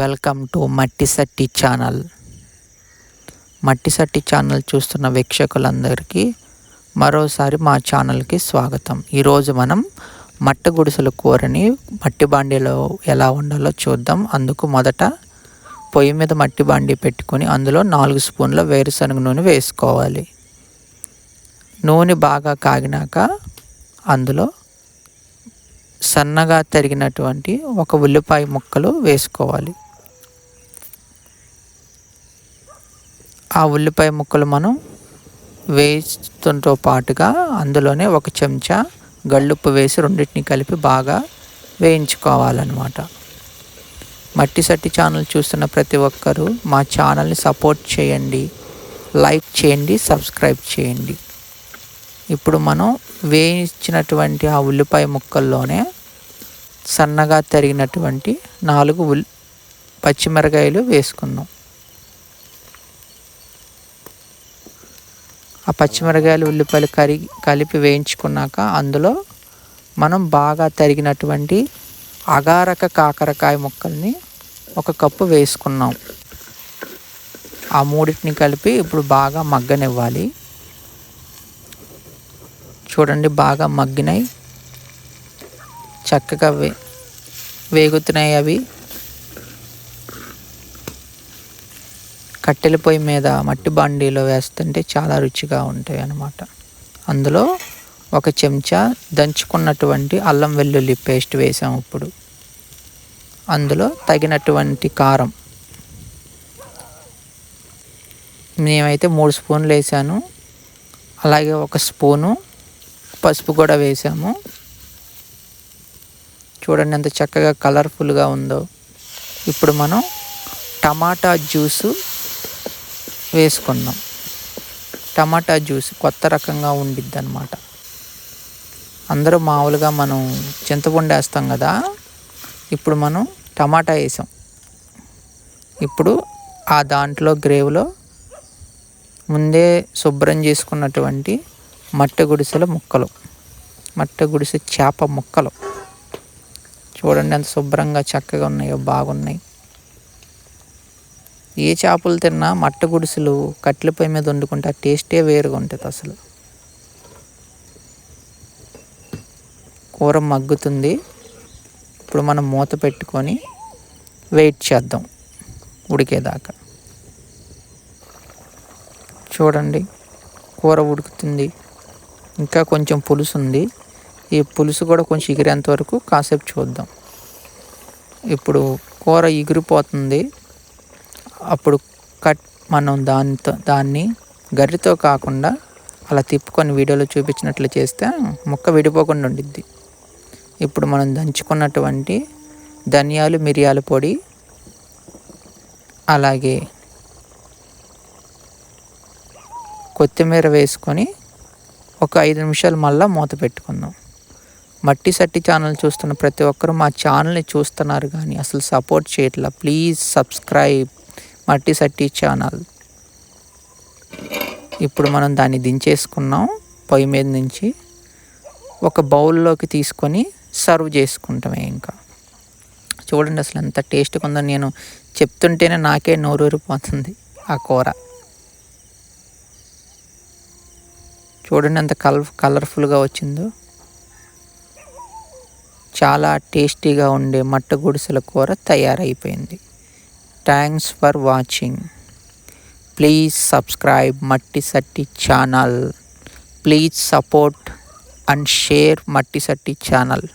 Welcome to మట్టి Satti channel మట్టి Satti channel చూస్తున్న వీక్షకులందరికీ మరోసారి మా ఛానల్కి స్వాగతం. ఈరోజు మనం మట్టి గుడిసెల కూరని మట్టి బాండీలో ఎలా వండాలో చూద్దాం. అందుకు మొదట పొయ్యి మీద మట్టి బాండీ పెట్టుకొని అందులో నాలుగు స్పూన్ల వేరుశనగ నూనె వేసుకోవాలి. నూనె బాగా కాగినాక అందులో సన్నగా తరిగినటువంటి ఒక ఉల్లిపాయ ముక్కలు వేసుకోవాలి. ఆ ఉల్లిపాయ ముక్కలు మనం వేస్తుంతో పాటుగా అందులోనే ఒక చెంచా గళ్ళుప్పు వేసి రెండింటిని కలిపి బాగా వేయించుకోవాలన్నమాట. మట్టి సట్టి ఛానల్ చూస్తున్న ప్రతి ఒక్కరూ మా ఛానల్ని సపోర్ట్ చేయండి. లైక్ చేయండి సబ్స్క్రైబ్ చేయండి. ఇప్పుడు మనం వేయించినటువంటి ఆ ఉల్లిపాయ ముక్కల్లోనే సన్నగా తరిగినటువంటి నాలుగు ఉల్ పచ్చిమిరకాయలు వేసుకుందాం. ఆ పచ్చిమిరకాయలు ఉల్లిపాయలు కరిగి కలిపి వేయించుకున్నాక అందులో మనం బాగా తరిగినటువంటి అగారక కాకరకాయ ముక్కల్ని ఒక కప్పు వేసుకున్నాం. ఆ మూడింటిని కలిపి ఇప్పుడు బాగా మగ్గనివ్వాలి. చూడండి బాగా మగ్గినాయి. చక్కగా వే వేగుతున్నాయి అవి. కట్టెల పొయ్యి మీద మట్టి బండిలో వేస్తుంటే చాలా రుచిగా ఉంటాయి అన్నమాట. అందులో ఒక చెంచా దంచుకున్నటువంటి అల్లం వెల్లుల్లి పేస్ట్ వేసాము ఇప్పుడు. అందులో తగినటువంటి కారం. మేమైతే మూడు స్పూన్లు వేసాను. అలాగే ఒక స్పూను పసుపు కూడా వేసాము. చూడండి ఎంత చక్కగా కలర్ఫుల్గా ఉందో. ఇప్పుడు మనం టమాటా జ్యూసు వేసుకుందాం. టమాటా జ్యూస్ కొత్త రకంగా ఉండిద్ది అనమాట అందరూ మామూలుగా మనం చింతపండు వేస్తాం కదా. ఇప్పుడు మనం టమాటా వేసాం. ఇప్పుడు ఆ దాంట్లో గ్రేవ్లో ముందే శుభ్రం చేసుకున్నటువంటి మట్టి గుడిసెల ముక్కలు. మట్టి గుడిసె చేప ముక్కలు. చూడండి ఎంత శుభ్రంగా చక్కగా ఉన్నాయో బాగున్నాయి. ఏ చేపలు తిన్నా మట్ట గుడిసెలు కట్లపై మీద వండుకుంటే ఆ టేస్టే వేరుగా ఉంటుంది అసలు. కూర మగ్గుతుంది. ఇప్పుడు మనం మూత పెట్టుకొని వెయిట్ చేద్దాం ఉడికేదాకా. చూడండి కూర ఉడుకుతుంది. ఇంకా కొంచెం పులుసు ఉంది ఈ పులుసు కూడా కొంచెం ఎగిరేంత వరకు కాసేపు చూద్దాం. ఇప్పుడు కూర ఎగిరిపోతుంది. అప్పుడు కట్ మనం దానితో దాన్ని గర్రితో కాకుండా అలా తిప్పుకొని వీడియోలో చూపించినట్లు చేస్తే ముక్క విడిపోకుండా ఉండిద్ది. ఇప్పుడు మనం దంచుకున్నటువంటి ధనియాలు మిరియాల పొడి అలాగే కొత్తిమీర వేసుకొని ఒక ఐదు నిమిషాలు మళ్ళీ మూత పెట్టుకుందాం. మట్టి సట్టి ఛానల్ చూస్తున్న ప్రతి ఒక్కరు మా ఛానల్ని చూస్తున్నారు కానీ అసలు సపోర్ట్ చేయట్లా. Please subscribe Matti Satti channel. ఇప్పుడు మనం దాన్ని దించేసుకున్నాం పొయ్యి మీద నుంచి. ఒక బౌల్లోకి తీసుకొని సర్వ్ చేసుకుంటామే ఇంకా. చూడండి అసలు ఎంత టేస్ట్గా ఉందో నేను చెప్తుంటేనే నాకే నోరూరిపోతుంది ఆ కూర. చూడండి ఎంత కలర్ కలర్ఫుల్గా వచ్చిందో. చాలా టేస్టీగా ఉండే మట్ట గుడిసెల కూర తయారైపోయింది. Thanks for watching please subscribe Matti Satti channel. Please support and share Matti Satti channel.